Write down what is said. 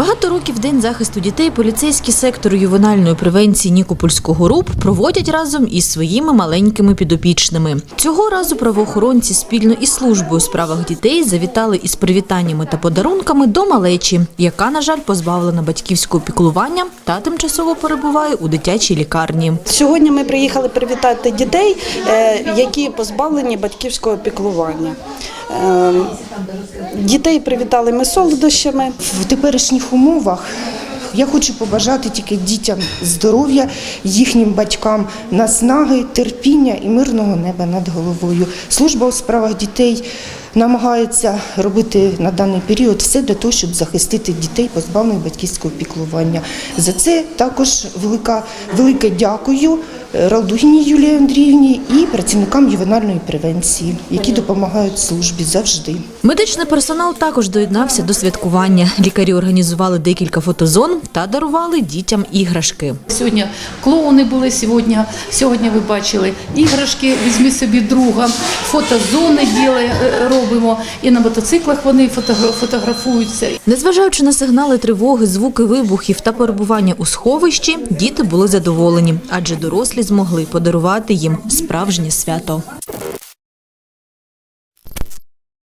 Багато років День захисту дітей поліцейський сектор ювенальної превенції Нікопольського РУП проводять разом із своїми маленькими підопічними. Цього разу правоохоронці спільно із службою у справах дітей завітали із привітаннями та подарунками до малечі, яка, на жаль, позбавлена батьківського піклування та тимчасово перебуває у дитячій лікарні. Сьогодні ми приїхали привітати дітей, е, які позбавлені батьківського піклування. Е, Дітей привітали ми солодощами. В теперішніх умовах я хочу побажати тільки дітям здоров'я, їхнім батькам наснаги, терпіння і мирного неба над головою. Служба у справах дітей намагається робити на даний період все для того, щоб захистити дітей, позбавлених батьківського піклування. За це також велика, велике дякую Ралдугіні Юлії Андріївні і працівникам ювенальної превенції, які допомагають службі завжди. Медичний персонал також доєднався до святкування. Лікарі організували декілька фотозон та дарували дітям іграшки. Сьогодні клоуни були сьогодні. Сьогодні ви бачили іграшки. Візьми собі друга, фотозони діли, е, робимо. І на мотоциклах вони фотогра- фотографуються. Незважаючи на сигнали тривоги, звуки вибухів та перебування у сховищі, діти були задоволені, адже змогли подарувати їм справжнє свято.